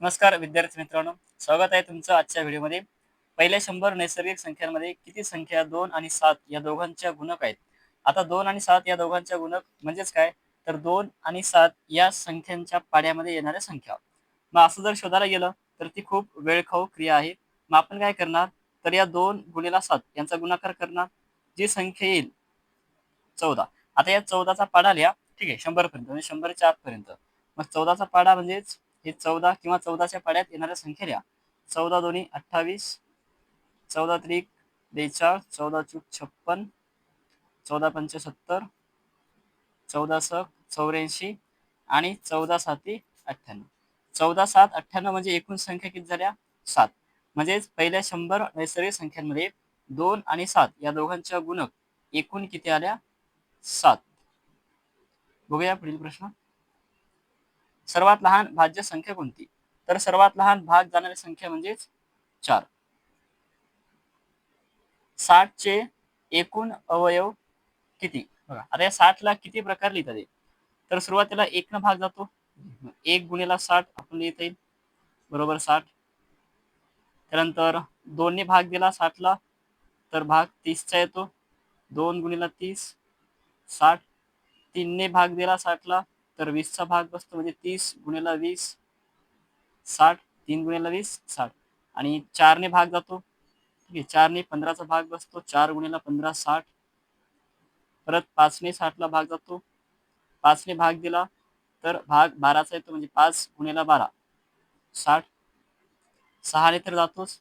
नमस्कार विद्यार्थी मित्रांनो. स्वागत आहे तुमचं आजच्या व्हिडिओमध्ये. पहिल्या शंभर नैसर्गिक संख्यांमध्ये किती संख्या दोन आणि सात या दोघांच्या गुणक आहेत? आता दोन आणि सात या दोघांच्या गुणक म्हणजेच काय? तर दोन आणि सात या संख्यांच्या पाड्यामध्ये येणाऱ्या संख्या. मग असं जर शोधायला गेलं तर ती खूप वेळखाऊ क्रिया आहे. मग आपण काय करणार? तर या दोन गुणिला सात यांचा गुणाकार करणार. जी संख्या येईल चौदा. आता या चौदाचा पाडा लिहा. ठीक आहे शंभर पर्यंत म्हणजे शंभरच्या आतपर्यंत. मग चौदाचा पाडा म्हणजेच हे चौदा किंवा चौदाच्या पाड्यात येणाऱ्या संख्या लिहा चौदा दोन्ही अठ्ठावीस चौदा त्रिक बेचाळ चौदा चूक छप्पन चौदा पंचसत्तर चौदा सक चौऱ्याऐंशी आणि चौदा साती अठ्ठ्याण्णव. चौदा सात अठ्ठ्याण्णव म्हणजे एकूण संख्या किती झाल्या? सात. म्हणजेच पहिल्या शंभर नैसर्गिक संख्यांमध्ये दोन आणि सात या दोघांच्या गुणक एकूण किती आल्या? सात. बघूया पुढील प्रश्न. सर्वात लहान भाज्य संख्या कोणती? तर सर्वात लहान भाग जाणारी संख्या म्हणजेच चार. साठचे एकूण अवयव किती? बघा आता या साठला किती प्रकार लिहितात तर सुरुवातीला एक न भाग जातो. एक गुणेला साठ आपण लिहिता येईल. बरोबर साठ. त्यानंतर दोनने भाग दिला साठला तर भाग तीसचा येतो. दोन गुणीला तीस साठ. तीनने भाग दिला साठला तर वीसचा भाग बसतो म्हणजे तीस गुणेला वीस साठ तीन गुणेला वीस साठ. आणि चारने भाग जातो. ठीक आहे चारने पंधराचा भाग बसतो. चार गुणेला पंधरा साठ. परत पाचने साठला भाग जातो. पाचने भाग दिला तर भाग बाराचा येतो म्हणजे पाच गुणेला बारा. साठ. सहाने तर जातोच.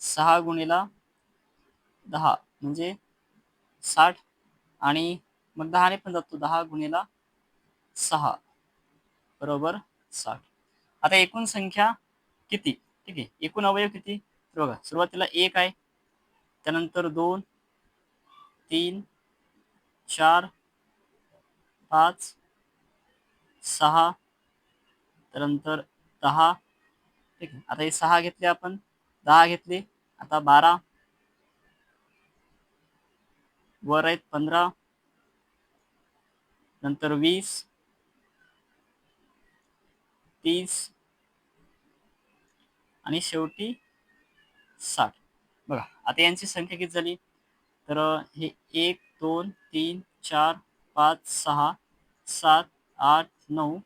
सहा गुणेला दहा म्हणजे साठ आणि मग दहाने पण जातो दहा गुणेला सहा. बरोबर? साठ. आता एकूण संख्या किती? ठीक आहे. एकूण अवयव किती? तर बघा सुरुवातीला एक आहे. त्यानंतर दोन तीन चार पाच सहा त्यानंतर दहा. ठीक आहे. आता हे सहा घेतले आपण. दहा घेतले. आता बारा. वर आहेत पंधरा. नंतर वीस तीस आणि शेवटी साठ. बघा आता यांची संख्या किती झाली? तर हे एक दोन तीन चार पाच सहा सात आठ नऊ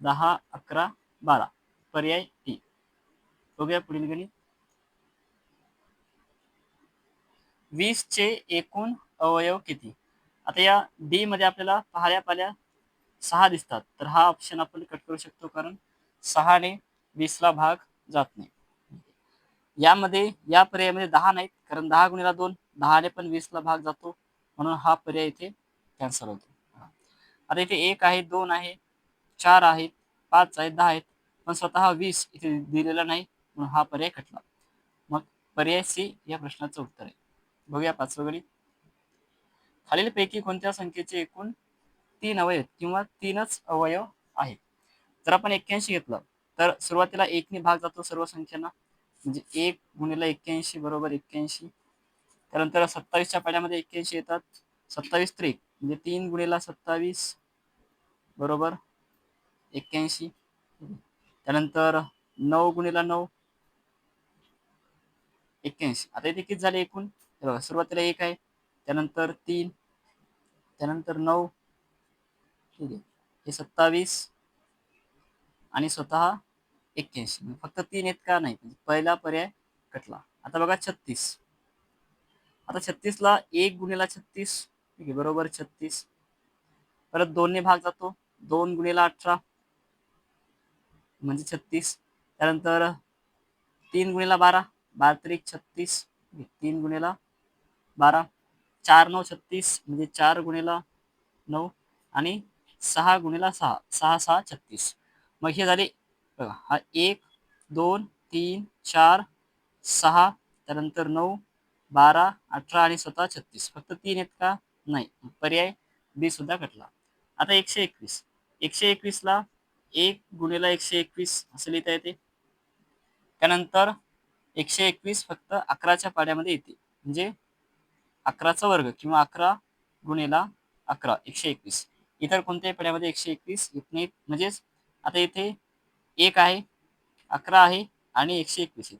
दहा अकरा बारा. पर्याय तीन बघूया पुढील गणित. वीसचे एकूण अवयव किती? आता या डी मध्ये आपल्याला पाहल्या पाल्या सहा दिसतात. तर हा ऑप्शन आपण कट करू शकतो कारण सहाने वीसला भाग जात नाही. यामध्ये या पर्यायामध्ये दहा नाहीत कारण दहा गुणीला दोन दहाने पण वीसला भाग जातो. म्हणून हा पर्याय इथे कॅन्सल होतो. आता इथे एक आहे दोन आहे चार आहेत पाच आहेत दहा आहेत पण स्वतः वीस इथे दिलेला नाही म्हणून हा पर्याय कटला मग पर्याय सी या प्रश्नाचं उत्तर आहे. बघूया पाचवं गणित खालीलपैकी कोणत्या संख्येचे एकूण तीन अवयव किंवा तीनच अवयव आहेत? जर आपण एक्क्याऐंशी घेतलं तर सुरुवातीला एकने भाग जातो सर्व संख्यांना. म्हणजे एक गुणिला एक्क्याऐंशी बरोबर एक्क्याऐंशी. त्यानंतर सत्तावीसच्या पाड्यामध्ये एक्क्याऐंशी येतात. सत्तावीस त्रिक म्हणजे तीन गुणिला सत्तावीस बरोबर एक्क्याऐंशी. त्यानंतर नऊ गुणिला नऊ एक्क्याऐंशी. आता इथे किती झाले एकूण. सुरुवातीला एक आहे त्यानंतर तीन त्यानंतर नऊ ठीक आहे. हे सत्तावीस आणि स्वतः एक्क्याऐंशी. फक्त तीन आहेत का नाही? म्हणजे पहिला पर्याय कटला. आता बघा छत्तीस. आता छत्तीसला एक गुणेला छत्तीस ठीक आहे बरोबर छत्तीस. परत दोनने भाग जातो. दोन गुणिला अठरा म्हणजे छत्तीस. त्यानंतर तीन गुणिला बारा बारा तरी छत्तीस तीन गुणिला बारा चार नऊ छत्तीस म्हणजे चार गुणेला नऊ आणि सहा गुणेला सहा सहा सहा छत्तीस. मग हे झाले बघा हा एक दोन तीन चार सहा त्यानंतर नऊ बारा अठरा आणि स्वतः छत्तीस. फक्त तीन आहेत का? नाही. पर्याय बी सुद्धा घटला. आता एकशे एकवीस. एकशे एकवीसला एक गुणेला एकशे एकवीस असं लिहिता येते. त्यानंतर एकशे एकवीस फक्त अकराच्या पाड्यामध्ये येते. म्हणजे अकराचा वर्ग किंवा अकरा गुणेला अकरा एकशे एकवीस. इतर कोणत्याही पड्यामध्ये एकशे एकवीस येत नाहीत म्हणजेच आता इथे एक आहे अकरा आहे आणि एकशे एकवीस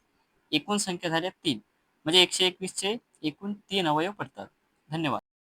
एकूण संख्या झाल्या तीन. म्हणजे एकशे एकवीसचे एकूण तीन अवयव पडतात. धन्यवाद.